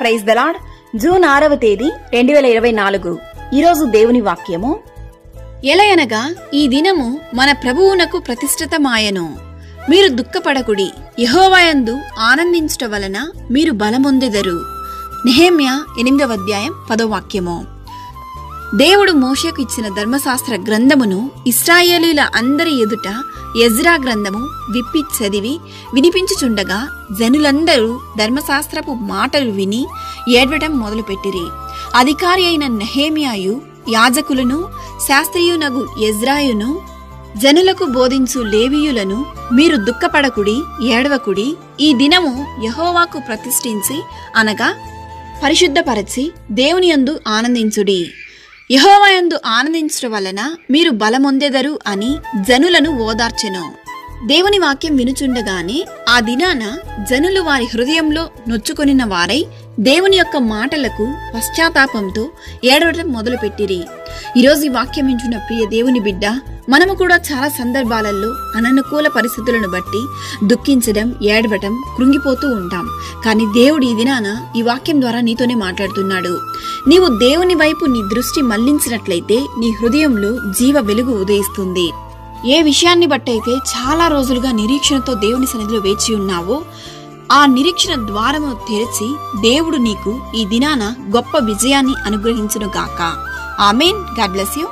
Praise the Lord June ఆరవ తేదీ రెండు వేల ఇరవై నాలుగు. ఈరోజు దేవుని వాక్యము. ఎలయనగా ఈ దినము మన ప్రభువునకు ప్రతిష్ఠితమాయను. మీరు దుఃఖపడకుడి. యహోవాయందు ఆనందించుట వలన మీరు బలమొందెదరు. నెహేమ్య ఎనిమిదవ అధ్యాయం పదో వాక్యము. దేవుడు మోషకు ఇచ్చిన ధర్మశాస్త్ర గ్రంథమును ఇస్రాయేలీల అందరి ఎదుట ఎజ్రా గ్రంథము విప్పి చదివి వినిపించుచుండగా జనులందరూ ధర్మశాస్త్రపు మాటలు విని ఏడవటం మొదలుపెట్టిరి. అధికారి అయిన నెహేమియాయు యాజకులను శాస్త్రీయునగు ఎజ్రాయును జనులకు బోధించు లేవీయులను మీరు దుఃఖపడకుడి ఏడవకుడి ఈ దినము యహోవాకు ప్రతిష్ఠించి అనగా పరిశుద్ధపరచి దేవుని యందు ఆనందించుడి. యహోవయందు ఆనందించడం వలన మీరు బలమొందెదరు అని జనులను ఓదార్చెను. దేవుని వాక్యం వినుచుండగానే ఆ దినాన జనులు వారి హృదయంలో నొచ్చుకొనిన వారై దేవుని యొక్క మాటలకు పశ్చాత్తాపంతో ఏడవటం మొదలుపెట్టిరి. ఈరోజు ఈ వాక్యం వింటున్న ప్రియ దేవుని బిడ్డ మనము కూడా చాలా సందర్భాలలో అననుకూల పరిస్థితులను బట్టి దుఃఖించడం ఏడవటం కృంగిపోతూ ఉంటాం. కానీ దేవుడు ఈ దినాన ఈ వాక్యం ద్వారా నీతోనే మాట్లాడుతున్నాడు. నీవు దేవుని వైపు నీ దృష్టి మళ్ళించినట్లయితే నీ హృదయంలో జీవ వెలుగు ఉదయిస్తుంది. ఏ విషయాన్ని బట్టయితే చాలా రోజులుగా నిరీక్షణతో దేవుని సన్నిధిలో వేచి ఉన్నావో ఆ నిరీక్షణ ద్వారము తెరిచి దేవుడు నీకు ఈ దినాన గొప్ప విజయాన్ని అనుగ్రహించును గాక. ఆమెన్. God bless you.